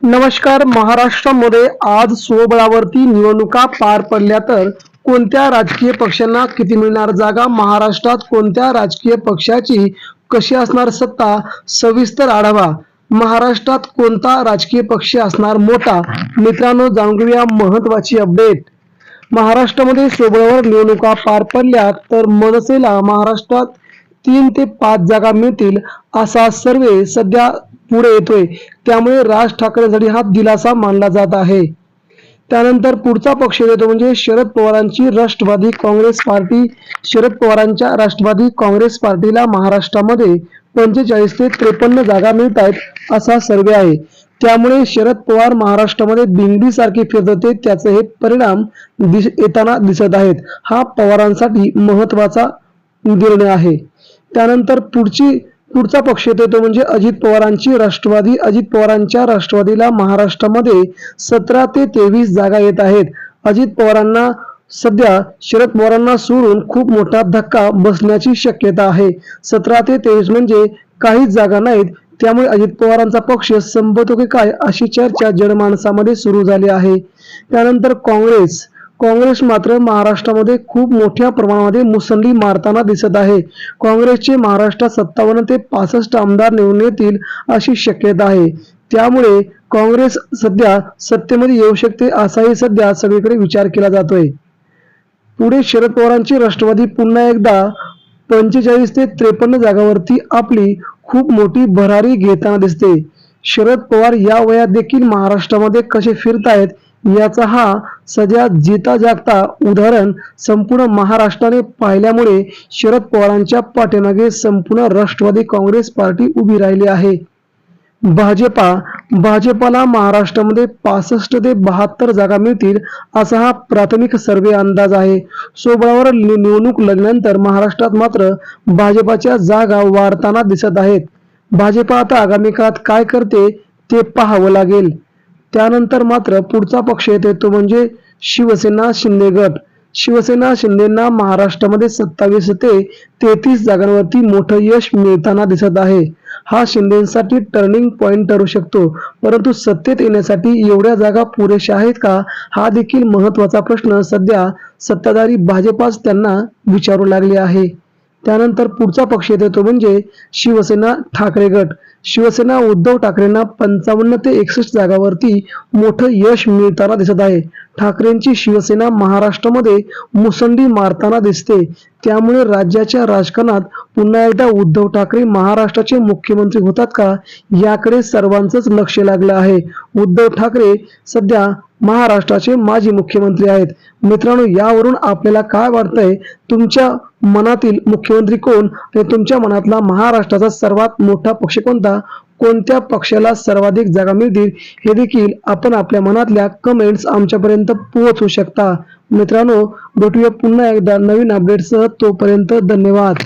नमस्कार महाराष्ट्रामध्ये आज स्वबळावरती निवडणुका पार पडल्या तर कोणत्या राजकीय पक्षांना किती मिळणार जागा? महाराष्ट्रात कोणत्या राजकीय पक्षाची कशी असणार सत्ता? सविस्तर आढावा. महाराष्ट्रात कोणता राजकीय पक्ष असणार मोठा? मित्रांनो जाणून घेऊया महत्वाची अपडेट. महाराष्ट्रामध्ये स्वबळावर निवडणुका पार पडल्या तर मनसेला महाराष्ट्रात तीन ते पाच जागा मिळतील असा सर्वे सध्या पुढे येतोय. त्यामुळे राज ठाकरेंसाठी हा दिलासा मानला जात आहे. त्यानंतर पुढचा पक्ष येतो म्हणजे शरद पवारांची राष्ट्रवादी काँग्रेस पार्टी. शरद पवारांच्या राष्ट्रवादी काँग्रेस पार्टीला महाराष्ट्रामध्ये पंचेचाळीस ते त्रेपन्न जागा मिळत आहेत असा सर्वे आहे. त्यामुळे शरद पवार महाराष्ट्रामध्ये बिंगडीसारखी फिरत होते त्याचे हे परिणाम दिस येताना दिसत आहेत. हा पवारांसाठी महत्त्वाचा निर्णय आहे. त्यानंतर पुढची पुढचा पक्ष येतो तो म्हणजे अजित पवारांची राष्ट्रवादी. अजित पवारांच्या राष्ट्रवादीला महाराष्ट्रामध्ये सतरा ते तेवीस जागा येत आहेत. अजित पवारांना सध्या शरद पवारांना सोडून खूप मोठा धक्का बसण्याची शक्यता आहे. सतरा ते तेवीस म्हणजे काहीच जागा नाहीत. त्यामुळे अजित पवारांचा पक्ष संपतो की काय अशी चर्चा जनमानसामध्ये सुरू झाली आहे. त्यानंतर काँग्रेस. काँग्रेस मात्र महाराष्ट्रामध्ये खूप मोठ्या प्रमाणामध्ये मुसंडी मारताना दिसत आहे. काँग्रेसचे महाराष्ट्रात सत्तावन्न ते पासष्ट आमदार निवडून येतील अशी शक्यता आहे. त्यामुळे काँग्रेस सध्या सत्तेमध्ये येऊ शकते असाही सध्या सगळीकडे विचार केला जातोय. पुढे शरद पवारांची राष्ट्रवादी पुन्हा एकदा पंचेचाळीस ते त्रेपन्न जागावरती आपली खूप मोठी भरारी घेताना दिसते. शरद पवार या वयात देखील महाराष्ट्रामध्ये कसे फिरतायत याचा हा सध्या जिता जागता उदाहरण संपूर्ण महाराष्ट्राने पाहिल्यामुळे शरद पवारांच्या पाठीमागे संपूर्ण राष्ट्रवादी काँग्रेस पार्टी उभी राहिली आहे. भाजपा भाजपाला महाराष्ट्रामध्ये पासष्ट ते बहात्तर जागा मिळतील असा हा प्राथमिक सर्वे अंदाज आहे. सोबळावर निवडणूक लढल्यानंतर महाराष्ट्रात मात्र भाजपाच्या जागा वाढताना दिसत आहेत. भाजपा आता आगामी काळात काय करते ते पाहावं लागेल. त्यानंतर मात्र पुढचा पक्ष येते तो म्हणजे शिवसेना शिंदे गट. शिवसेना शिंदेना महाराष्ट्रामध्ये सत्तावीस ते तेहतीस जागांवरती मोठं यश मिळताना दिसत आहे. हा शिंदेसाठी टर्निंग पॉइंट ठरू शकतो. परंतु सत्तेत येण्यासाठी एवढ्या जागा पुरेशा आहेत का? हा देखील महत्त्वाचा प्रश्न सध्या सत्ताधारी भाजपाच त्यांना विचारू लागले आहे. त्यानंतर पुढचा पक्ष येतो तो म्हणजे शिवसेना ठाकरे गट. शिवसेना उद्धव ठाकरेंना पंचावन्न ते एकसष्ट जागावरती मोठं यश मिळताना दिसत आहे. ठाकरेंची शिवसेना महाराष्ट्रामध्ये मुसंडी मारताना दिसते. त्यामुळे राज्याच्या राजकारणात पुन्हा एकदा उद्धव ठाकरे महाराष्ट्राचे मुख्यमंत्री होतात का? याकडे सर्वांचंच लक्ष लागलं आहे. उद्धव ठाकरे सध्या महाराष्ट्राचे माजी मुख्यमंत्री आहेत. मित्रांनो यावरून आपल्याला काय वाटतंय? तुमच्या मनातील मुख्यमंत्री कोण? आणि तुमच्या मनातला महाराष्ट्राचा सर्वात मोठा पक्ष कोणता? कोणत्या पक्षाला सर्वाधिक जागा मिळतील? हे देखील आपण आपल्या मनातल्या कमेंट्स आमच्यापर्यंत पोहोचू शकता. मित्रांनो भेटूया पुन्हा एकदा नवीन अपडेटसह तोपर्यंत धन्यवाद.